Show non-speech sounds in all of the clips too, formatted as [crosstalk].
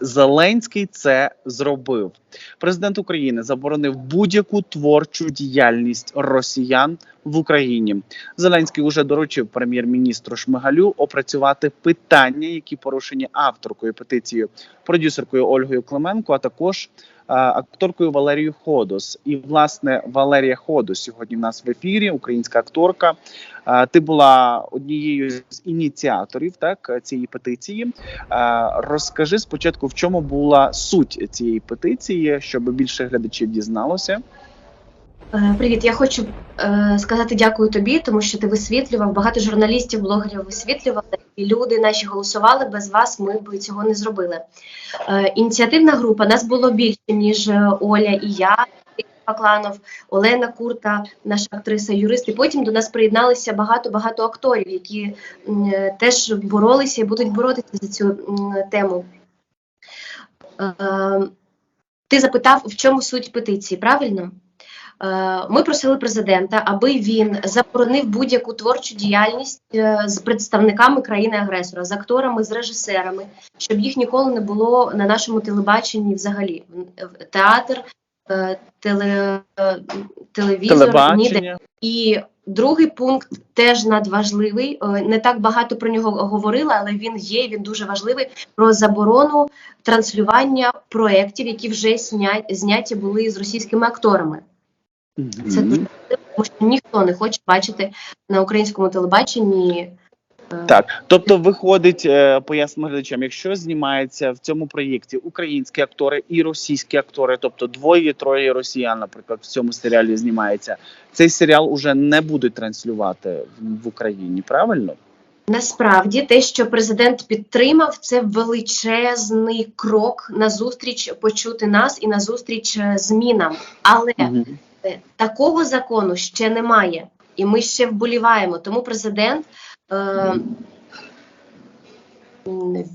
Зеленський це зробив. Президент України заборонив будь-яку творчу діяльність росіян в Україні. Зеленський уже доручив прем'єр-міністру Шмигалю опрацювати питання, які порушені авторкою петиції, продюсеркою Ольгою Клименко, а також акторкою Валерією Ходос. І власне Валерія Ходос сьогодні в нас в ефірі, українська акторка. Ти була однією з ініціаторів так цієї петиції. Розкажи спочатку, в чому була суть цієї петиції, щоб більше глядачів дізналося. Е, Привіт, я хочу е, сказати дякую тобі, тому що ти висвітлював. Багато журналістів, блогерів висвітлювали, і люди наші голосували. Без вас ми б цього не зробили. Е, ініціативна група нас було більше, ніж Оля і я. Пакланов, Олена Курта, наша актриса, юрист. І потім до нас приєдналися багато багато акторів, які теж боролися і будуть боротися за цю тему. Ти запитав, в чому суть петиції, правильно? Е, Ми просили президента, аби він заборонив будь-яку творчу діяльність е, з представниками країни-агресора, з акторами, з режисерами, щоб їх ніколи не було на нашому телебаченні взагалі. В- Театр, е, теле, телевізор, ніде. І другий пункт теж надважливий. Не так багато про нього говорили, але він є. Він дуже важливий про заборону транслювання проєктів, які вже зняті були з російськими акторами. Це дуже важливо, тому що ніхто не хоче бачити на українському телебаченні. е, Так, тобто виходить, е, пояснимо глядачам, якщо знімається в цьому проєкті українські актори і російські актори, тобто двоє-троє росіян, наприклад, в цьому серіалі знімається, цей серіал уже не будуть транслювати в- Україні, правильно? Насправді, те, що президент підтримав, це величезний крок назустріч почути нас і назустріч е, змінам. Але Мгм. Е, Такого закону ще немає, і ми ще вболіваємо. Тому президент е,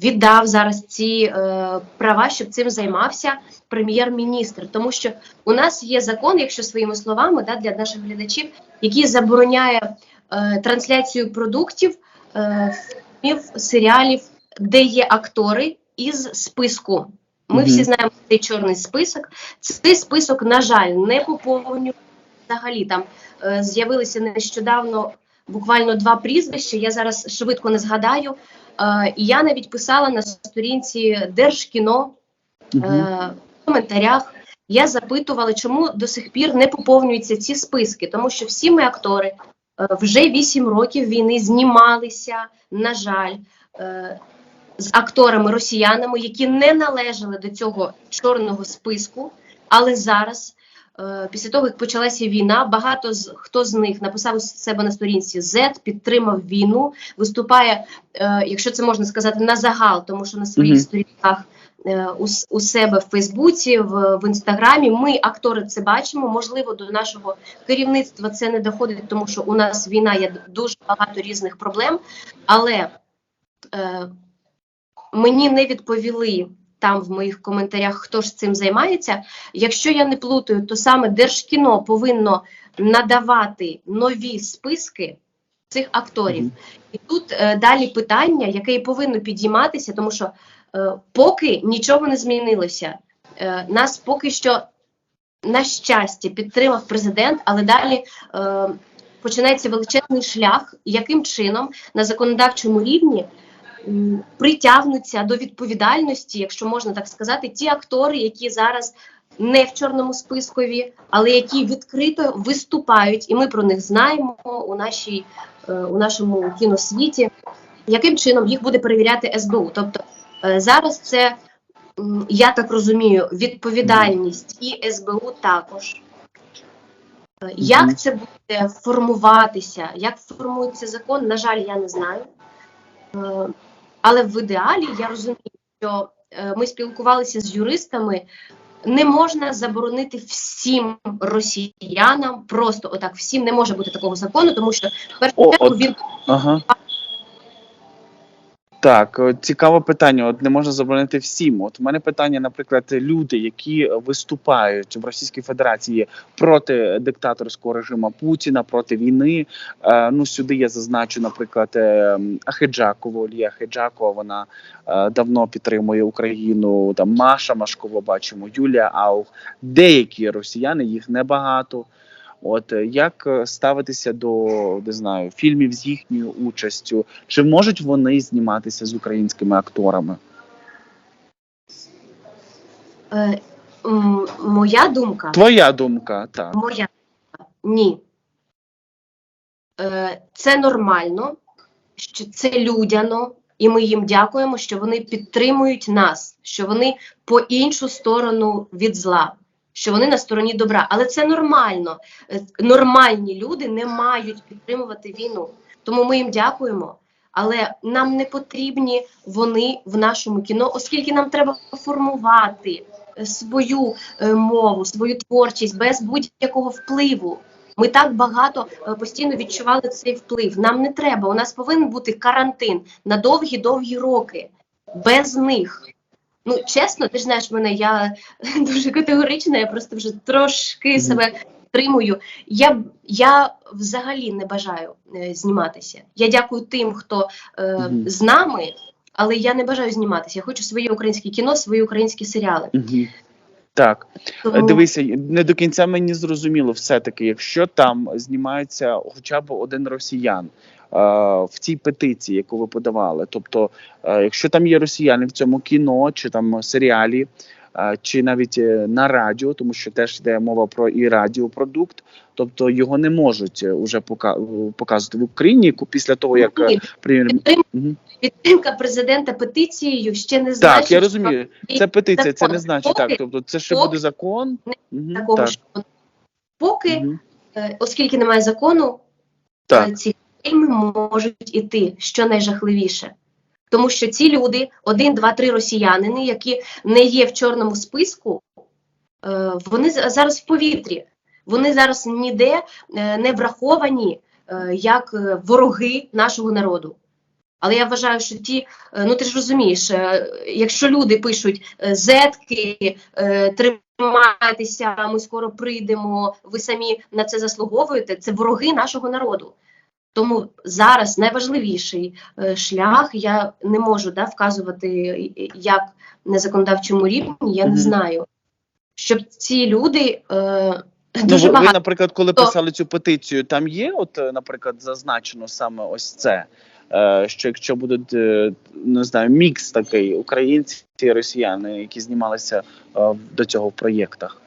віддав зараз ці е, права, щоб цим займався прем'єр-міністр. Тому що у нас є закон, якщо своїми словами, да, для наших глядачів, який забороняє е, трансляцію продуктів, е, фільмів, серіалів, де є актори із списку. Ми всі знаємо цей чорний список. Цей список, на жаль, не поповнює взагалі. Там е, з'явилися нещодавно буквально два прізвища. Я зараз швидко не згадаю. Е, і я навіть писала на сторінці Держкіно е, в коментарях. Я запитувала, чому до сих пір не поповнюються ці списки, тому що всі ми актори е, вже 8 років війни знімалися, на жаль, е, з акторами росіянами, які не належали до цього чорного списку. Але зараз, е, після того як почалася війна, багато з хто з них написав у себе на сторінці Z, підтримав війну, виступає, е, якщо це можна сказати, на загал, тому що на своїх Мгм. сторінках е, у, у себе в Фейсбуці, в, в інстаграмі. Ми, актори, це бачимо. Можливо, до нашого керівництва це не доходить, тому що у нас війна є дуже багато різних проблем. Але е, мені не відповіли там в моїх коментарях, хто ж цим займається. Якщо я не плутаю, то саме Держкіно повинно надавати нові списки цих акторів. Мгм. І тут е, далі питання, яке і повинно підійматися, тому що е, поки нічого не змінилося. Е, нас поки що, на щастя, підтримав президент, але далі е, починається величезний шлях, яким чином на законодавчому рівні притягнуться до відповідальності, якщо можна так сказати, ті актори, які зараз не в чорному спискові, але які відкрито виступають, і ми про них знаємо у нашій е, у нашому кіносвіті, яким чином їх буде перевіряти СБУ. Тобто е, зараз це, я так розумію, відповідальність і СБУ також. Е, Як це буде формуватися, як формується закон, на жаль, я не знаю. Але в ідеалі я розумію, що е, ми спілкувалися з юристами. Не можна заборонити всім росіянам, просто отак всім не може бути такого закону, тому що в першу чергу він Ага. Так, е, цікаве питання. От не можна заборонити всім. От у мене питання, наприклад, люди, які виступають в Російській Федерації проти диктаторського режиму Путіна, проти війни. Е, ну сюди я зазначу, наприклад, е, м, Ахеджакову, Олія Ахеджакова. Вона давно підтримує Україну. Там Маша Машкова, бачимо, Юлія Аух. Деякі росіяни, їх небагато. От е, як е, ставитися до не знаю фільмів з їхньою участю? Чи можуть вони зніматися з українськими акторами? Е, моя думка. Твоя думка, так. Моя ні. Е, Це нормально, що це людяно, і ми їм дякуємо, що вони підтримують нас, що вони по іншу сторону від зла, що вони на стороні добра. Але це нормально. Е, Нормальні люди не мають підтримувати війну. Тому ми їм дякуємо. Але нам не потрібні вони в нашому кіно, оскільки нам треба формувати е, свою е, мову, свою творчість без будь-якого впливу. Ми так багато постійно відчували цей вплив. Нам не треба. У нас повинен бути карантин на довгі-довгі роки. Без них. Ну, чесно, ти ж знаєш мене, я [laughs] дуже категорична, я просто вже трошки Мгм. себе тримую. Я, я взагалі не бажаю е, зніматися. Я дякую тим, хто е, Мгм. з нами, але я не бажаю зніматися. Я хочу своє українське кіно, свої українські серіали. Угу. Так, Е, Тому... дивися, не до кінця мені зрозуміло, все-таки, якщо там знімається хоча б один росіян в цій петиції, яку ви подавали, тобто, е, якщо там є росіяни в цьому кіно чи там серіалі, е, чи навіть е, на радіо, тому що теж йде мова про і радіопродукт, тобто його не можуть е, уже показувати в Україні після того, як е, прем'єр. підтримка, президента петицією ще не значить, Так, я розумію. Це петиція, це не значить так. Тобто, це ще буде закон. Такого так. що поки, е, оскільки немає закону, Так. е, ці фільми можуть іти, що найжахливіше. Тому що ці люди, один, два, три росіянини, які не є в чорному списку, е, вони за- зараз в повітрі. Вони зараз ніде е, не враховані е, як вороги нашого народу. Але я вважаю, що ті, ну ти ж розумієш, якщо люди пишуть зетки, тримайтеся, ми скоро прийдемо, ви самі на це заслуговуєте, це вороги нашого народу. Тому зараз найважливіший е, шлях я не можу да, вказувати, як на законодавчому рівні, я не знаю. Щоб ці люди е, Ну, дуже ви, ви, наприклад, коли писали цю петицію, там є, от, е, наприклад, зазначено саме ось це. е, Що якщо будуть не знаю, мікс такий українці і росіяни, які знімалися е, до цього в проєктах.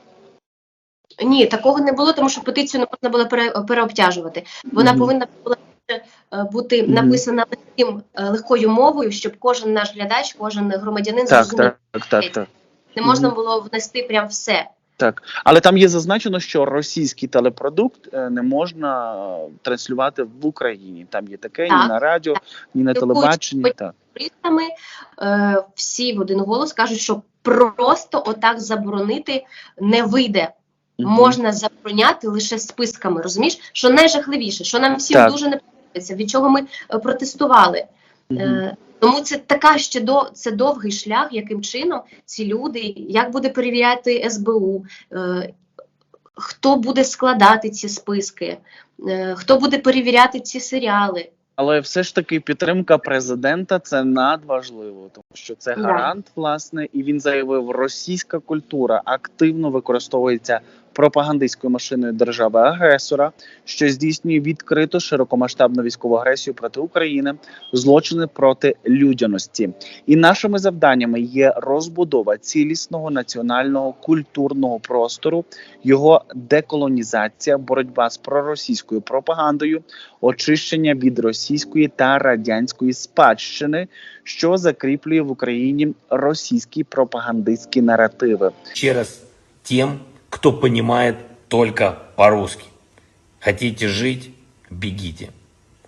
Ні, такого не було, тому що петицію не можна було пере, переобтяжувати. Вона Мгм. повинна була е, бути написана легким, е, легкою мовою, щоб кожен наш глядач, кожен громадянин Так, зрозумів. так, так, так. Не можна Мгм. було внести прям все. Так, але там є зазначено, що російський телепродукт е, не можна е, транслювати в Україні. Там є таке ні на радіо, ні на телебаченні. Так. Е, всі в один голос кажуть, що просто отак заборонити не вийде. Можна забороняти лише списками. Розумієш, що найжахливіше, що нам всім Так. дуже не подобається, від чого ми е, протестували. Е, Тому це така ще до це довгий шлях, яким чином ці люди, як буде перевіряти СБУ, е, хто буде складати ці списки, е, хто буде перевіряти ці серіали. Але все ж таки підтримка президента це надважливо, тому що це гарант, власне, і він заявив, російська культура активно використовується пропагандистською машиною держави-агресора, що здійснює відкрито широкомасштабну військову агресію проти України, злочини проти людяності. І нашими завданнями є розбудова цілісного національного культурного простору, його деколонізація, боротьба з проросійською пропагандою, очищення від російської та радянської спадщини, що закріплює в Україні російські пропагандистські наративи. Еще раз тем, кто понимает только по-русски. Хотите жить – бегите.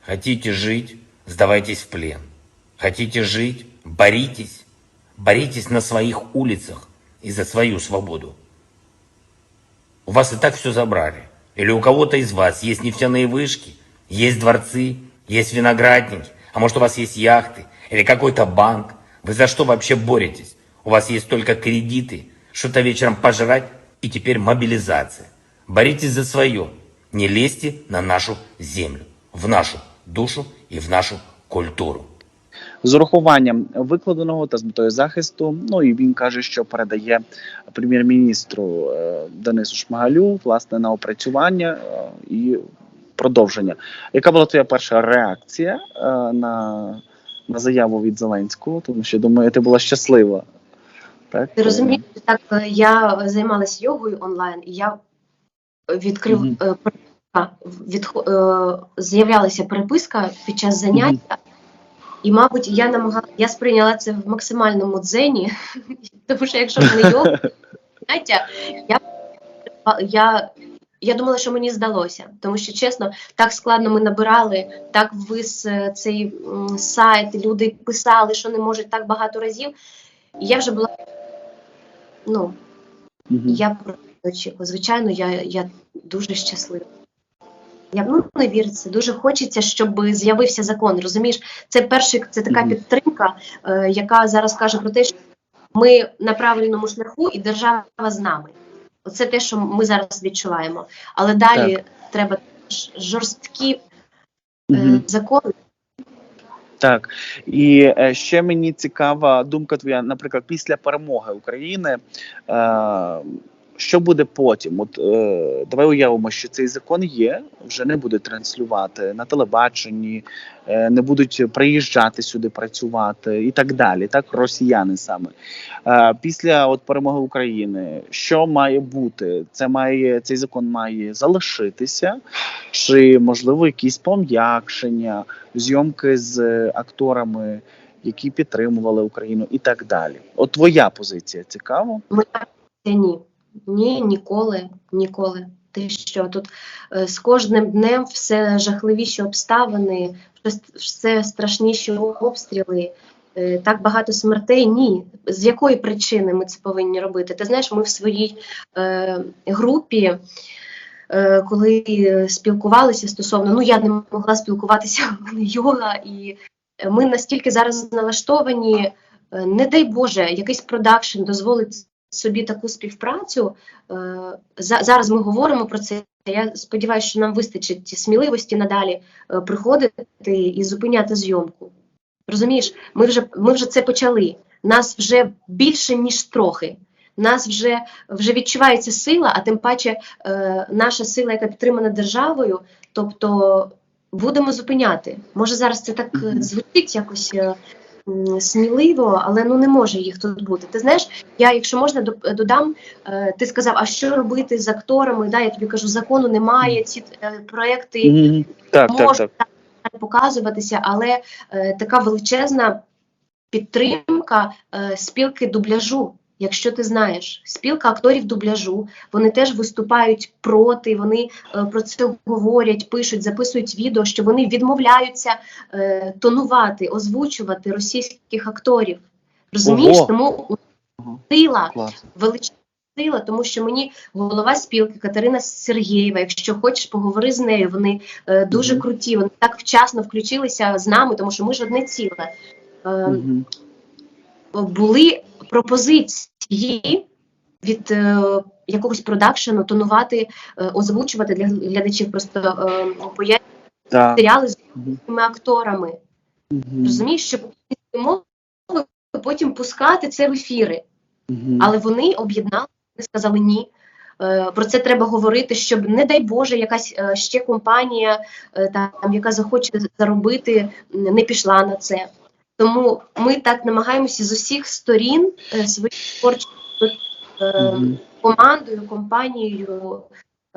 Хотите жить – сдавайтесь в плен. Хотите жить – боритесь. Боритесь на своих улицах и за свою свободу. У вас и так все забрали. Или у кого-то из вас есть нефтяные вышки, есть дворцы, есть виноградники, а может у вас есть яхты, или какой-то банк? Вы за что вообще боретесь? У вас есть только кредиты, что-то вечером пожрать и теперь мобилизация. Боритесь за свое. Не лезьте на нашу землю, в нашу душу и в нашу культуру. з урахуванням викладеного та з метою захисту. Ну і він каже, що передає прем'єр-міністру е, Денису Шмигалю власне на опрацювання е, і продовження. Яка була твоя перша реакція е, на, на заяву від Зеленського? Тому що думаю, ти була щаслива. Так? Ти розумієш, так е, я займалася йогою онлайн, і я відкрив Мгм. е, від, е, з'являлася переписка під час заняття, і, мабуть, я намагала, я сприйняла це в максимальному дзені, [laughs] тому що якщо мене йога [laughs] заняття, я, я, я думала, що мені здалося, тому що чесно, так складно ми набирали, так вис е, цей сайт, люди писали, що не можуть так багато разів. І я вже була ну, Мгм. я очікую. Звичайно, я, я дуже щаслива. Я ну, не віриться, дуже хочеться, щоб з'явився закон. Розумієш, це перший, це така підтримка, е, яка зараз каже про те, що ми на правильному шляху і держава з нами. Оце те, що ми зараз відчуваємо. Але далі треба жорсткі е, закони. Так і е, ще мені цікава думка твоя, наприклад, після перемоги України. Е, що буде потім? От е, давай уявимо, що цей закон є, вже не буде транслювати на телебаченні, е, не будуть приїжджати сюди працювати і так далі. Так, росіяни саме е, після от перемоги України, що має бути? Це має цей закон має залишитися, чи можливо якісь пом'якшення, зйомки з акторами, які підтримували Україну, і так далі. От твоя позиція цікаво. Моя позиція ні. Ні, ніколи, ніколи. Ти що тут е, з кожним днем все жахливіші обставини, все- страшніші обстріли, е, так багато смертей. Ні. З якої причини ми це повинні робити? Ти знаєш, ми в своїй е, групі. е, Коли спілкувалися стосовно, ну я не могла спілкуватися, в йога, і ми настільки зараз налаштовані, не дай Боже, якийсь продакшн дозволить собі таку співпрацю. Е, за- Зараз ми говоримо про це. Я сподіваюся, що нам вистачить сміливості надалі е, приходити і зупиняти зйомку. Розумієш, ми вже, ми вже це почали. Нас вже більше, ніж трохи. Нас вже, вже відчувається сила, а тим паче е, наша сила, яка підтримана державою. Тобто будемо зупиняти. Може, зараз це так е, звучить якось сміливо, але ну не може їх тут бути. Ти знаєш, я, якщо можна, додам, е, ти сказав, а що робити з акторами? Да, я тобі кажу, закону немає, ці е, проекти так, можуть так. так показуватися, але е, така величезна підтримка е, спілки дубляжу. Якщо ти знаєш, спілка акторів дубляжу, вони теж виступають проти, вони е, про це говорять, пишуть, записують відео, що вони відмовляються е, тонувати, озвучувати російських акторів. Розумієш, Ого. тому сила величезна сила, тому що мені голова спілки Катерина Сергієва, якщо хочеш, поговори з нею. Вони е, дуже Мгм. круті, вони так вчасно включилися з нами, тому що ми ж одне ціле. Е, Мгм. Були пропозиції від е, якогось продакшену тонувати, е, озвучувати для глядачів просто е, Так. серіали з цими акторами. Мгм. Розумієш, щоб мовою потім пускати це в ефіри. Мгм. Але вони об'єднали, вони сказали ні. Е, Про це треба говорити, щоб, не дай Боже, якась е, ще компанія, е, там, яка захоче заробити, не пішла на це. Тому ми так намагаємося з усіх сторін е, своєю творчою е, командою, компанією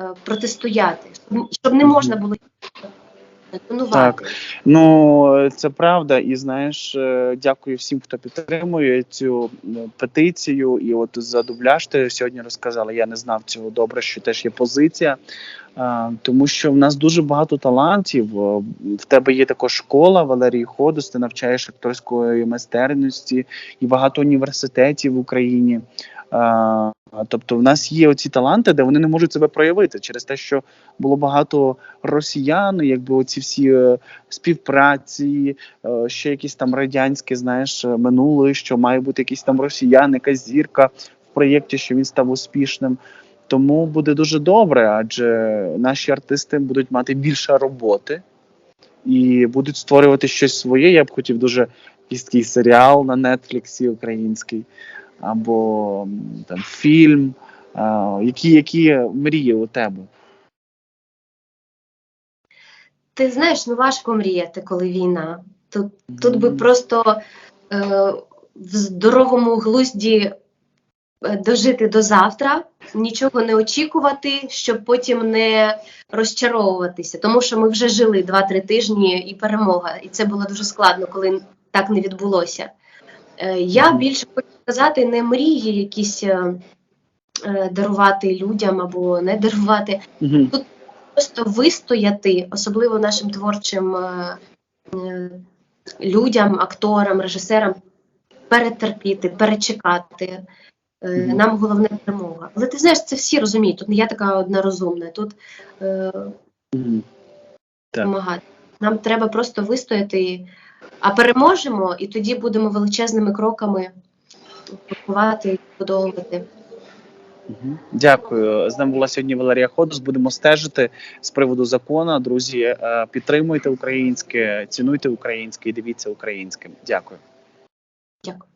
е, протистояти, щоб, щоб не можна було тонувати. Так. Ну це правда, і знаєш, е, дякую всім, хто підтримує цю петицію. І от за дубляж ти сьогодні розказала. Я не знав цього добре, що теж є позиція. Тому що в нас дуже багато талантів. В тебе є також школа Валерій Ходос, ти навчаєш акторської майстерності і багато університетів в Україні. Тобто, в нас є оці таланти, де вони не можуть себе проявити через те, що було багато росіян, якби оці всі е, співпраці, е, ще якісь там радянське, знаєш, е, минуле, що має бути якийсь там росіян, якась зірка в проєкті, що він став успішним. Тому буде дуже добре, адже наші артисти будуть мати більше роботи і будуть створювати щось своє. Я б хотів дуже якийсь такий серіал на Нетфліксі український, або там фільм. Які, які мрії у тебе? Ти знаєш, ну важко мріяти, коли війна. Тут, тут би просто е, в здоровому глузді дожити до завтра, нічого не очікувати, щоб потім не розчаровуватися. Тому що ми вже жили 2-3 тижні і перемога. І це було дуже складно, коли так не відбулося. Е, я більше хочу сказати, не мрії якісь е, е, дарувати людям або не дарувати Мгм. просто вистояти, особливо нашим творчим е, е, людям, акторам, режисерам, перетерпіти, перечекати. Е, Нам головне перемога. Але ти знаєш, це всі розуміють. Тут не я така одна розумна. Тут е. Допомагати. Нам треба просто вистояти, а переможемо, і тоді будемо величезними кроками крокувати і подолувати. Дякую. З нами була сьогодні Валерія Ходос. Будемо стежити з приводу закону. Друзі, е, підтримуйте українське, цінуйте українське і дивіться українське. Дякую. Дякую.